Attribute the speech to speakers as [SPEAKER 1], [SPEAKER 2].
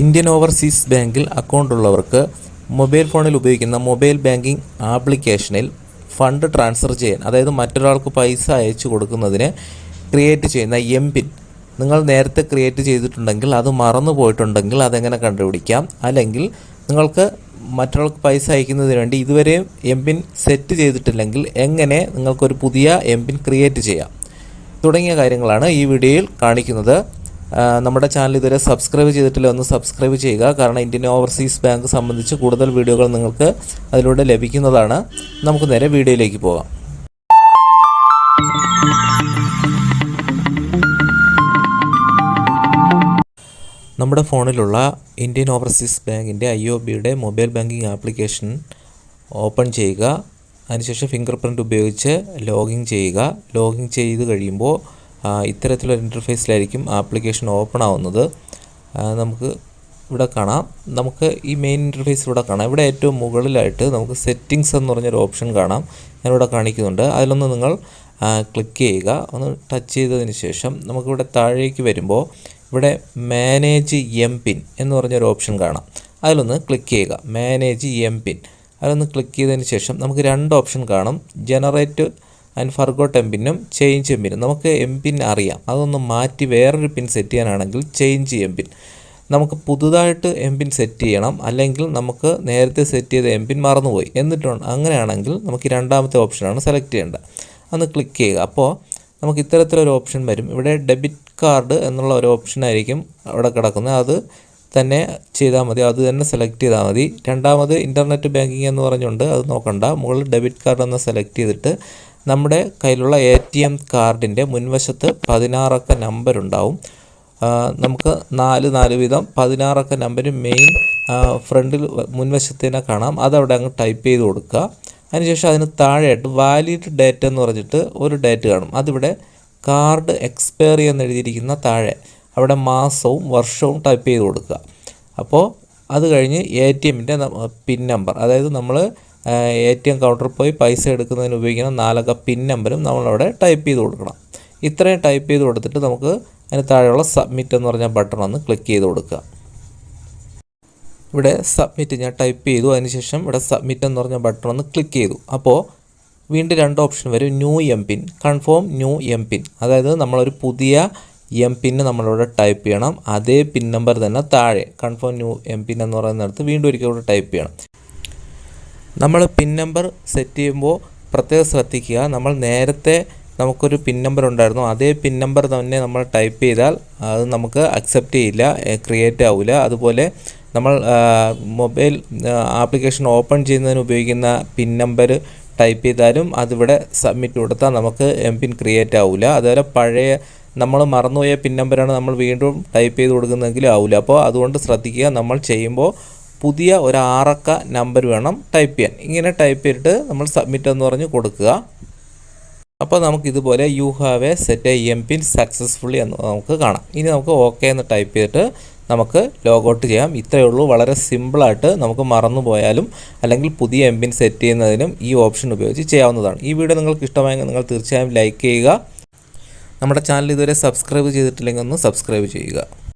[SPEAKER 1] Indian overseas ബാങ്കിൽ account ഉള്ളവർക്ക് mobile ഫോണിൽ ഉപയോഗിക്കുന്ന മൊബൈൽ ബാങ്കിംഗ് ആപ്ലിക്കേഷനിൽ ഫണ്ട് ട്രാൻസ്ഫർ ചെയ്യാൻ അതായത് മറ്റൊരാൾക്ക് പൈസ അയച്ചു കൊടുക്കുന്നതിന് ക്രിയേറ്റ് ചെയ്യുന്ന എം പിൻ നിങ്ങൾ നേരത്തെ ക്രിയേറ്റ് ചെയ്തിട്ടുണ്ടെങ്കിൽ അത് മറന്നു പോയിട്ടുണ്ടെങ്കിൽ അതെങ്ങനെ കണ്ടുപിടിക്കാം? അല്ലെങ്കിൽ നിങ്ങൾക്ക് മറ്റൊരാൾക്ക് പൈസ അയക്കുന്നതിന് വേണ്ടി ഇതുവരെയും എം പിൻ സെറ്റ് ചെയ്തിട്ടില്ലെങ്കിൽ എങ്ങനെ നിങ്ങൾക്കൊരു പുതിയ എം പിൻ ക്രിയേറ്റ് ചെയ്യാം? തുടങ്ങിയ കാര്യങ്ങളാണ് ഈ വീഡിയോയിൽ കാണിക്കുന്നത്. നമ്മുടെ ചാനൽ ഇതുവരെ സബ്സ്ക്രൈബ് ചെയ്തിട്ടില്ല ഒന്ന് സബ്സ്ക്രൈബ് ചെയ്യുക. കാരണം ഇന്ത്യൻ ഓവർസീസ് ബാങ്ക് സംബന്ധിച്ച് കൂടുതൽ വീഡിയോകൾ നിങ്ങൾക്ക് അതിലൂടെ ലഭിക്കുന്നതാണ്. നമുക്ക് നേരെ വീഡിയോയിലേക്ക് പോകാം നമ്മുടെ ഫോണിലുള്ള ഇന്ത്യൻ ഓവർസീസ് ബാങ്കിന്റെ ഐ ഒ ബിയുടെ മൊബൈൽ ബാങ്കിങ് ആപ്ലിക്കേഷൻ ഓപ്പൺ ചെയ്യുക. അതിനുശേഷം ഫിംഗർ പ്രിന്റ് ഉപയോഗിച്ച് ലോഗിൻ ചെയ്യുക. ലോഗിൻ ചെയ്ത് കഴിയുമ്പോൾ ഇത്തരത്തിലൊരു ഇന്റർഫേസിലായിരിക്കും ആപ്ലിക്കേഷൻ ഓപ്പൺ ആവുന്നത്. നമുക്ക് ഇവിടെ കാണാം. നമുക്ക് ഈ മെയിൻ ഇന്റർഫേസ് ഇവിടെ കാണാം. ഇവിടെ ഏറ്റവും മുകളിലായിട്ട് നമുക്ക് സെറ്റിങ്സ് എന്ന് പറഞ്ഞൊരു ഓപ്ഷൻ കാണാം. ഞാനിവിടെ കാണിക്കുന്നുണ്ട്. അതിലൊന്ന് നിങ്ങൾ ക്ലിക്ക് ചെയ്യുക. ഒന്ന് ടച്ച് ചെയ്തതിന് ശേഷം നമുക്കിവിടെ താഴേക്ക് വരുമ്പോൾ ഇവിടെ മാനേജ് എം പിൻ എന്ന് പറഞ്ഞൊരു ഓപ്ഷൻ കാണാം. അതിലൊന്ന് ക്ലിക്ക് ചെയ്യുക. മാനേജ് എം പിൻ അതിലൊന്ന് ക്ലിക്ക് ചെയ്തതിന് ശേഷം നമുക്ക് രണ്ട് ഓപ്ഷൻ കാണും. ജനറേറ്റ് ആൻഡ് ഫർഗോട്ട് എം പിന്നും ചേഞ്ച് എം പിന്നും നമുക്ക് എം പിൻ അറിയാം. അതൊന്ന് മാറ്റി വേറൊരു പിൻ സെറ്റ് ചെയ്യാനാണെങ്കിൽ ചേഞ്ച് എം പിൻ നമുക്ക് പുതുതായിട്ട് എം പിൻ സെറ്റ് ചെയ്യണം. അല്ലെങ്കിൽ നമുക്ക് നേരത്തെ സെറ്റ് ചെയ്ത എം പിൻ മറന്നുപോയി. എന്നിട്ടുണ്ട് അങ്ങനെയാണെങ്കിൽ നമുക്ക് രണ്ടാമത്തെ ഓപ്ഷനാണ് സെലക്ട് ചെയ്യേണ്ടത്. അന്ന് ക്ലിക്ക് ചെയ്യുക. അപ്പോൾ നമുക്ക് ഇത്തരത്തിലൊരു ഓപ്ഷൻ വരും. ഇവിടെ ഡെബിറ്റ് കാർഡ് എന്നുള്ള ഒരു ഓപ്ഷനായിരിക്കും അവിടെ കിടക്കുന്നത്. അത് തന്നെ ചെയ്താൽ മതി. അത് തന്നെ സെലക്ട് ചെയ്താൽ മതി. രണ്ടാമത് ഇന്റർനെറ്റ് ബാങ്കിങ് എന്ന് പറഞ്ഞുകൊണ്ട് അത് നോക്കണ്ട. മുകളിൽ ഡെബിറ്റ് കാർഡ് എന്ന് സെലക്ട് ചെയ്തിട്ട് നമ്മുടെ കയ്യിലുള്ള എ ടി എം കാർഡിന്റെ മുൻവശത്ത് പതിനാറക്ക നമ്പർ ഉണ്ടാവും. നമുക്ക് നാല് നാല് വീതം പതിനാറക്ക നമ്പർ മെയിൻ ഫ്രണ്ടിൽ മുൻവശത്തിനെ കാണാം. അതവിടെ അങ്ങ് ടൈപ്പ് ചെയ്ത് കൊടുക്കുക. അതിനുശേഷം അതിന് താഴെയായിട്ട് വാലിഡ് ഡേറ്റ് എന്ന് പറഞ്ഞിട്ട് ഒരു ഡേറ്റ് കാണും. അതിവിടെ കാർഡ് എക്സ്പയറി എന്ന് എഴുതിയിരിക്കുന്ന താഴെ. അവിടെ മാസവും വർഷവും ടൈപ്പ് ചെയ്ത് കൊടുക്കുക. അപ്പോൾ അത് കഴിഞ്ഞ് എ ടി എമ്മിന്റെ പിൻ നമ്പർ അതായത് നമ്മൾ എ ടി എം കൗണ്ടറിൽ പോയി പൈസ എടുക്കുന്നതിന് ഉപയോഗിക്കുന്ന നാലക്ക പിൻ നമ്പരും നമ്മളവിടെ ടൈപ്പ് ചെയ്ത് കൊടുക്കണം. ഇത്രയും ടൈപ്പ് ചെയ്ത് കൊടുത്തിട്ട് നമുക്ക് അതിന് താഴെയുള്ള സബ്മിറ്റ് എന്ന് പറഞ്ഞ ബട്ടൺ ഒന്ന് ക്ലിക്ക് ചെയ്ത് കൊടുക്കുക. ഇവിടെ സബ്മിറ്റ് ഞാൻ ടൈപ്പ് ചെയ്തു. അതിനുശേഷം ഇവിടെ സബ്മിറ്റ് എന്ന് പറഞ്ഞ ബട്ടൺ ഒന്ന് ക്ലിക്ക് ചെയ്തു. അപ്പോൾ വീണ്ടും രണ്ട് ഓപ്ഷൻ വരും. New M PIN confirm new M PIN അതായത് നമ്മളൊരു പുതിയ എം പിന്ന് നമ്മളിവിടെ ടൈപ്പ് ചെയ്യണം. അതേ പിൻ നമ്പർ തന്നെ താഴെ. കൺഫേം ന്യൂ എം പിൻ എന്ന് പറയുന്നിടത്ത് വീണ്ടും ഒരിക്കൽ ടൈപ്പ് ചെയ്യണം. നമ്മൾ പിൻ നമ്പർ സെറ്റ് ചെയ്യുമ്പോൾ പ്രത്യേകം ശ്രദ്ധിക്കുക. നമ്മൾ നേരത്തെ നമുക്കൊരു പിൻ നമ്പർ ഉണ്ടായിരുന്നു. അതേ പിൻ നമ്പർ തന്നെ നമ്മൾ ടൈപ്പ് ചെയ്താൽ അത് നമുക്ക് അക്സെപ്റ്റ് ചെയ്യില്ല ക്രിയേറ്റ് ആവില്ല അതുപോലെ നമ്മൾ മൊബൈൽ ആപ്ലിക്കേഷൻ ഓപ്പൺ ചെയ്യുന്നതിന് ഉപയോഗിക്കുന്ന പിൻ നമ്പർ ടൈപ്പ് ചെയ്താലും അതിവിടെ സബ്മിറ്റ് കൊടുത്താൽ നമുക്ക് എം പിൻ ക്രിയേറ്റ് ആവില്ല അതുപോലെ പഴയ നമ്മൾ മറന്നുപോയ പിൻ നമ്പറാണ് നമ്മൾ വീണ്ടും ടൈപ്പ് ചെയ്ത് കൊടുക്കുന്നതെങ്കിലും ആവില്ല അപ്പോൾ അതുകൊണ്ട് ശ്രദ്ധിക്കുക. നമ്മൾ ചെയ്യുമ്പോൾ പുതിയ ഒരു ആറക്ക നമ്പർ വേണം ടൈപ്പ് ചെയ്യാൻ. ഇങ്ങനെ ടൈപ്പ് ചെയ്തിട്ട് നമ്മൾ സബ്മിറ്റ് എന്ന് പറഞ്ഞ് കൊടുക്കുക. അപ്പോൾ നമുക്ക് ഇതുപോലെ you have a set a M PIN successfully എന്ന് നമുക്ക് കാണാം. ഇനി നമുക്ക് ഓക്കെ എന്ന് ടൈപ്പ് ചെയ്തിട്ട് നമുക്ക് ലോഗൗട്ട് ചെയ്യാം. ഇത്രയേ ഉള്ളൂ. വളരെ സിമ്പിളായിട്ട് നമുക്ക് മറന്നു പോയാലും അല്ലെങ്കിൽ പുതിയ എം പിൻ സെറ്റ് ചെയ്യുന്നതിനും ഈ ഓപ്ഷൻ ഉപയോഗിച്ച് ചെയ്യാവുന്നതാണ്. ഈ വീഡിയോ നിങ്ങൾക്ക് ഇഷ്ടമായെങ്കിൽ നിങ്ങൾ തീർച്ചയായും ലൈക്ക് ചെയ്യുക. നമ്മുടെ ചാനൽ ഇതുവരെ സബ്സ്ക്രൈബ് ചെയ്തിട്ടില്ലെങ്കിൽ ഒന്ന് സബ്സ്ക്രൈബ് ചെയ്യുക.